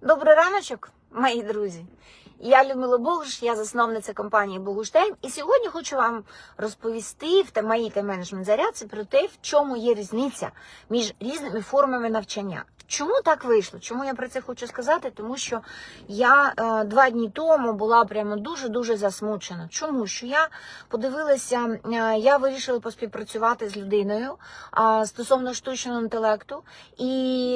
Добрий раночок, мої друзі. Я Людмила Богуш, я засновниця компанії Богуштайм. І сьогодні хочу вам розповісти в моїй та менеджмент зарядці про те, в чому є різниця між різними формами навчання. Чому так вийшло? Чому я про це хочу сказати? Тому що я е, два дні тому була прямо дуже дуже засмучена. Чому? Що я подивилася, е, я вирішила поспівпрацювати з людиною а, стосовно штучного інтелекту, і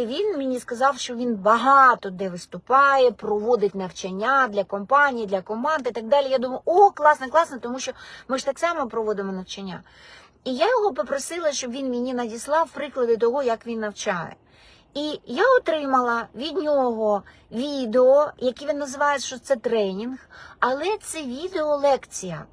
він мені сказав, що він багато де виступає, проводить навчання для компаній, для команд і так далі. Я думаю, о, класно, класно, тому що ми ж так само проводимо навчання. І я його попросила, щоб він мені надіслав приклади того, як він навчає. І я отримала від нього відео, яке він називає, що це тренінг, але це відео лекція.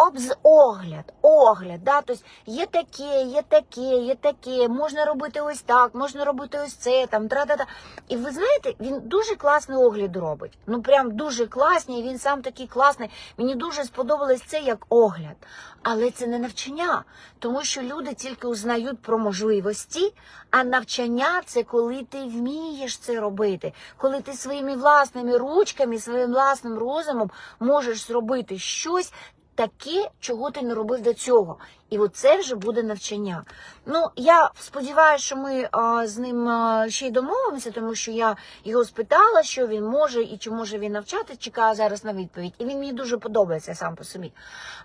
Обз огляд, огляд, да, тобто є таке, є таке, є таке, можна робити ось так, можна робити ось це, там, тра-та-та. І ви знаєте, він дуже класний огляд робить. Ну прям дуже класний, він сам такий класний. Мені дуже сподобалось це як огляд. Але це не навчання, тому що люди тільки узнають про можливості, а навчання це коли ти вмієш це робити, коли ти своїми власними ручками, своїм власним розумом можеш зробити щось таке, чого ти не робив до цього. І оце вже буде навчання. Ну, я сподіваюся, що ми а, з ним а, ще й домовимося, тому що я його спитала, що він може і чи може він навчати, чекаю зараз на відповідь. І він мені дуже подобається сам по собі.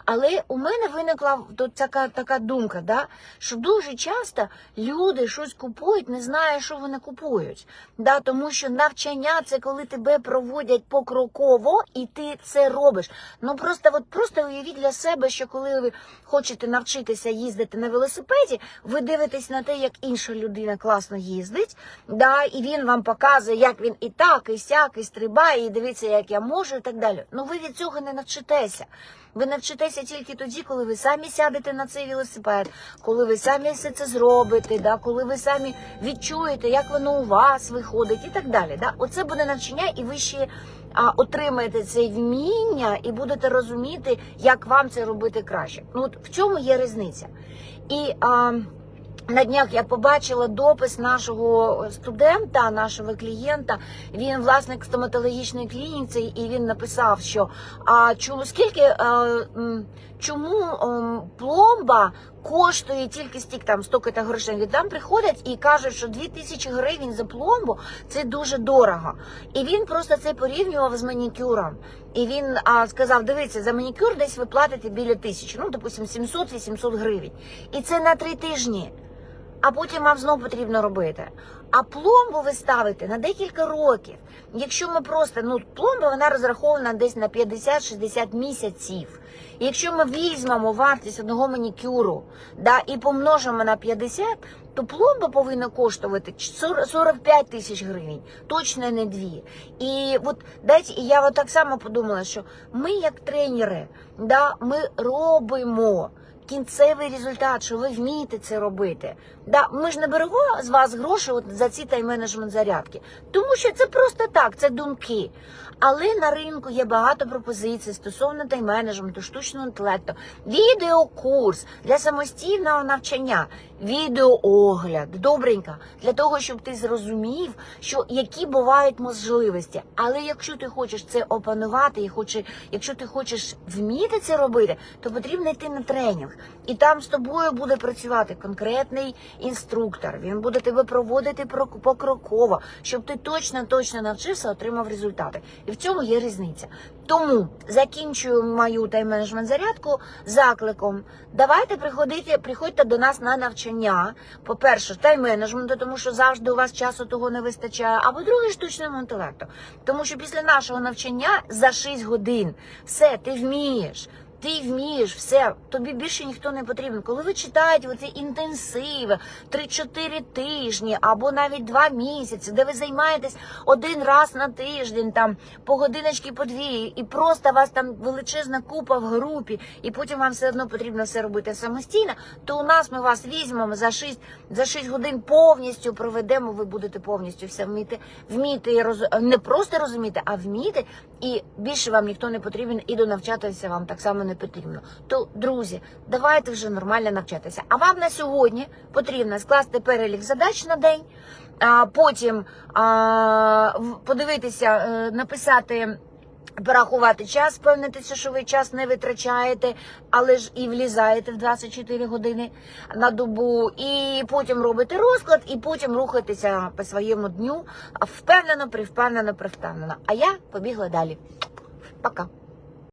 Але у мене виникла тут така, така думка, да, що дуже часто люди щось купують, не знають, що вони купують. Да, тому що навчання це коли тебе проводять покроково, і ти це робиш. Ну просто от просто уявіть для себе, що коли ви хочете навчитися їздити на велосипеді, ви дивитесь на те, як інша людина класно їздить, да, і він вам показує, як він і так, і сяк, і стрибає, і дивиться, як я можу, і так далі. Ну ви від цього не навчитеся. Ви навчитеся тільки тоді, коли ви самі сядете на цей велосипед, коли ви самі все це зробите, да, коли ви самі відчуєте, як воно у вас виходить, і так далі. Да. Оце буде навчання, і ви ще отримаєте це вміння і будете розуміти, як вам це робити краще. Ну от в цьому є різниця. І а, на днях я побачила допис нашого студента, нашого клієнта. Він власник стоматологічної клініки, і він написав, що а чому скільки а, чому м, пломба коштує тільки стільки там стільки грошей. Він Там приходять і кажуть, що 2000 гривень за пломбу це дуже дорого. І він просто це порівнював з манікюром. І він а, сказав: дивіться, за манікюр десь ви платите біля тисячі, ну допустим, 700-800 гривень. І це на три тижні а потім вам знову потрібно робити. А пломбу ви ставите на декілька років. Якщо ми просто ну пломба вона розрахована десь на 50-60 місяців. І Якщо ми візьмемо вартість одного манікюру да, і помножимо на 50, то пломба повинна коштувати 40 45 тисяч гривень, точно не дві. І от дайте, і я от так само подумала, що ми, як тренери, да, ми робимо кінцевий результат, що ви вмієте це робити. Да, ми ж не беремо з вас гроші от за ці тайм-менеджмент зарядки, тому що це просто так, це думки. Але на ринку є багато пропозицій стосовно тайм-менеджменту, штучного інтелекту, відеокурс для самостійного навчання, відеоогляд, добренько, для того, щоб ти зрозумів, що які бувають можливості. Але якщо ти хочеш це опанувати, і хоче, якщо ти хочеш вміти це робити, то потрібно йти на тренінг. І там з тобою буде працювати конкретний інструктор. Він буде тебе проводити про- покроково, щоб ти точно точно навчився, отримав результати. І в цьому є різниця. Тому закінчую мою тайм-менеджмент зарядку закликом. Давайте приходити, приходьте до нас на навчання. По-перше, тайм-менеджменту, тому що завжди у вас часу того не вистачає. А по-друге, штучному інтелекту. Тому що після нашого навчання за 6 годин все ти вмієш. Ти вмієш все, тобі більше ніхто не потрібен. Коли ви читаєте оці інтенсиви 3-4 тижні або навіть 2 місяці, де ви займаєтесь один раз на тиждень, там по годиночки по дві, і просто вас там величезна купа в групі, і потім вам все одно потрібно все робити самостійно, то у нас ми вас візьмемо за 6, за 6 годин повністю проведемо, ви будете повністю все вміти, вміти роз... не просто розуміти, а вміти, і більше вам ніхто не потрібен, і донавчатися вам так само не потрібно. То, друзі, давайте вже нормально навчатися. А вам на сьогодні потрібно скласти перелік задач на день, а, потім а, подивитися, е, написати. Порахувати час, впевнитися, що ви час не витрачаєте, але ж і влізаєте в 24 години на добу, і потім робите розклад, і потім рухаєтеся по своєму дню впевнено, привпевнено, привпевнено. А я побігла далі. Пока.